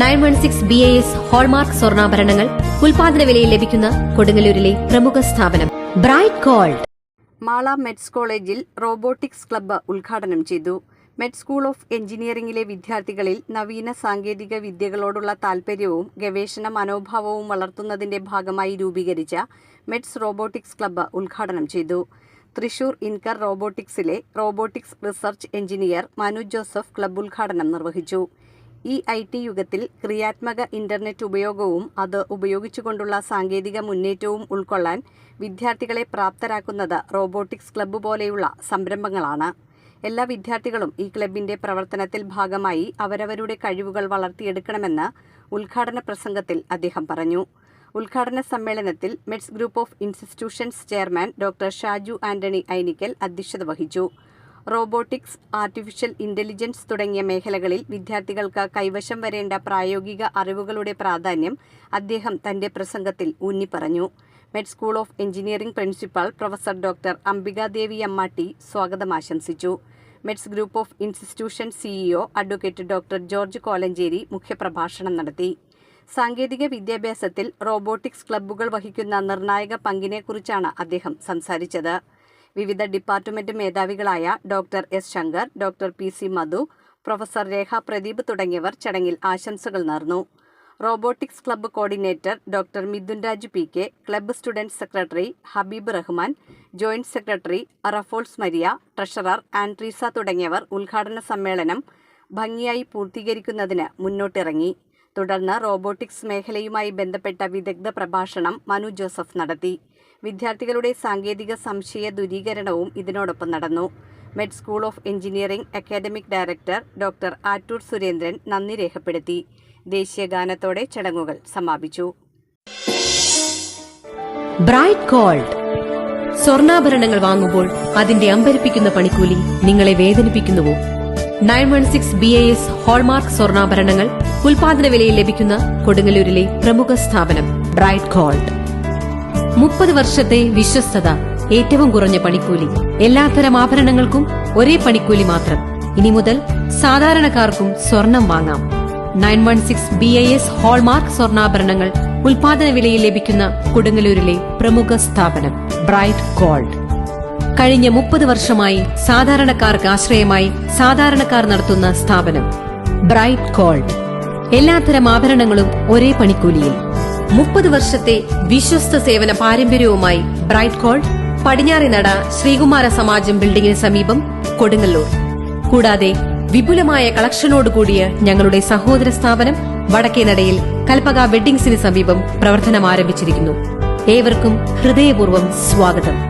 Nine one six B I S hallmark സ്വർണാഭരണങ്ങൾ ഉൽപാദന വിലയിൽ ലഭിക്കുന്ന കൊടുങ്ങല്ലൂരിലെ പ്രമുഖ സ്ഥാപനം. Bright gold. മാള മെഡ്സ് കോളേജിൽ റോബോട്ടിക്സ് ക്ലബ്ബ് ഉദ്ഘാടനം ചെയ്തു. മെഡ് സ്കൂൾ ഓഫ് എഞ്ചിനീയറിംഗിലെ വിദ്യാർത്ഥികളിൽ നവീന സാങ്കേതിക വിദ്യകളോടുള്ള താൽപ്പര്യവും ഗവേഷണ മനോഭാവവും വളർത്തുന്നതിന്റെ ഭാഗമായി രൂപീകരിച്ച മെഡ്സ് റോബോട്ടിക്സ് ക്ലബ്ബ് ഉദ്ഘാടനം ചെയ്തു. Thrissur incur റോബോട്ടിക്സിലെ robotics research engineer Manu Joseph club ഉദ്ഘാടനം നിർവഹിച്ചു. ഈ ഐ ടി യുഗത്തിൽ ക്രിയാത്മക ഇന്റർനെറ്റ് ഉപയോഗവും അത് ഉപയോഗിച്ചുകൊണ്ടുള്ള സാങ്കേതിക മുന്നേറ്റവും ഉൾക്കൊള്ളാൻ വിദ്യാർത്ഥികളെ പ്രാപ്തരാക്കുന്നത് റോബോട്ടിക്സ് ക്ലബ്ബ് പോലെയുള്ള സംരംഭങ്ങളാണ്. എല്ലാ വിദ്യാർത്ഥികളും ഈ ക്ലബിന്റെ പ്രവർത്തനത്തിൽ ഭാഗമായി അവരവരുടെ കഴിവുകൾ വളർത്തിയെടുക്കണമെന്ന് ഉദ്ഘാടന പ്രസംഗത്തിൽ അദ്ദേഹം പറഞ്ഞു. ഉദ്ഘാടന സമ്മേളനത്തിൽ Meds group of institutions chairman doctor Shaju Antony Ainikkal അധ്യക്ഷത വഹിച്ചു. റോബോട്ടിക്സ് ആർട്ടിഫിഷ്യൽ ഇന്റലിജൻസ് തുടങ്ങിയ മേഖലകളിൽ വിദ്യാർത്ഥികൾക്ക് കൈവശം വരേണ്ട പ്രായോഗിക അറിവുകളുടെ പ്രാധാന്യം അദ്ദേഹം തന്റെ പ്രസംഗത്തിൽ ഊന്നിപ്പറഞ്ഞു. Med school of engineering principal professor doctor Ambikadevi Ammatti സ്വാഗതം ആശംസിച്ചു. Meds group of institution CEO advocate doctor George Kolenchery മുഖ്യപ്രഭാഷണം നടത്തി. സാങ്കേതിക വിദ്യാഭ്യാസത്തിൽ റോബോട്ടിക്സ് ക്ലബ്ബുകൾ വഹിക്കുന്ന നിർണായക പങ്കിനെക്കുറിച്ചാണ് അദ്ദേഹം സംസാരിച്ചത്. വിവിധ department മേധാവികളായ doctor S Shankar doctor P C Madhu professor Rekha Pradeep തുടങ്ങിയവർ ചടങ്ങിൽ ആശംസകൾ നേർന്നു. Robotics club coordinator doctor Mithun Raj P K club student secretary Habeeb Rahman joint secretary Rafols Maria treasurer Andreesa തുടങ്ങിയവർ ഉദ്ഘാടന സമ്മേളനം ഭംഗിയായി പൂർത്തീകരിക്കുന്നതിന് മുന്നോട്ടിറങ്ങി. തുടർന്ന് റോബോട്ടിക്സ് മേഖലയുമായി ബന്ധപ്പെട്ട വിദഗ്ധ പ്രഭാഷണം മനു ജോസഫ് നടത്തി. വിദ്യാർത്ഥികളുടെ സാങ്കേതിക സംശയ ദൂരീകരണവും ഇതിനോടൊപ്പം നടന്നു. Med school of engineering academic director doctor Attoor Surendran നന്ദി രേഖപ്പെടുത്തി. ദേശീയ ഗാനത്തോടെ ചടങ്ങുകൾ സമാപിച്ചു. Bright gold. സ്വർണാഭരണങ്ങൾ വാങ്ങുമ്പോൾ അതിന്റെ അമ്പരിപ്പിക്കുന്ന പണിക്കൂലി നിങ്ങളെ വേദനിപ്പിക്കുന്നുവോ? Nine one six B A S hallmark സ്വർണാഭരണങ്ങൾ ഉൽപാദന വിലയിൽ ലഭിക്കുന്ന കൊടുങ്ങല്ലൂരിലെ പ്രമുഖ സ്ഥാപനം ബ്രൈറ്റ് ഗോൾഡ്. മുപ്പത് വർഷത്തെ വിശ്വസ്തത ഏറ്റവും കുറഞ്ഞ പണിക്കൂലി. എല്ലാത്തരം ആഭരണങ്ങൾക്കും ഒരേ പണിക്കൂലി മാത്രം. ഇനി മുതൽ സാധാരണക്കാർക്കും സ്വർണം വാങ്ങാം. Nine one six B I S hallmark സ്വർണാഭരണങ്ങൾ ഉൽപാദന വിലയിൽ ലഭിക്കുന്ന കൊടുങ്ങല്ലൂരിലെ പ്രമുഖ സ്ഥാപനം ബ്രൈറ്റ് ഗോൾഡ്. കഴിഞ്ഞ മുപ്പത് വർഷമായി സാധാരണക്കാർക്ക് ആശ്രയമായി സാധാരണക്കാർ നടത്തുന്ന സ്ഥാപനം. ബ്രൈറ്റ് ഗോൾഡ് എല്ലാത്തരം ആഭരണങ്ങളും ഒരേ പണിക്കൂലിയിൽ. മുപ്പത് വർഷത്തെ വിശ്വസ്ത സേവന പാരമ്പര്യവുമായി ബ്രൈറ്റ് ഗോൾഡ് പടിഞ്ഞാറിനട ശ്രീകുമാര സമാജം ബിൽഡിംഗിന് സമീപം കൊടുങ്ങല്ലൂർ. കൂടാതെ വിപുലമായ കളക്ഷനോടുകൂടിയ ഞങ്ങളുടെ സഹോദര സ്ഥാപനം വടക്കേനടയിൽ കൽപ്പക വെഡ്ഡിംഗ്സിന് സമീപം പ്രവർത്തനം ആരംഭിച്ചിരിക്കുന്നു. ഏവർക്കും ഹൃദയപൂർവം സ്വാഗതം.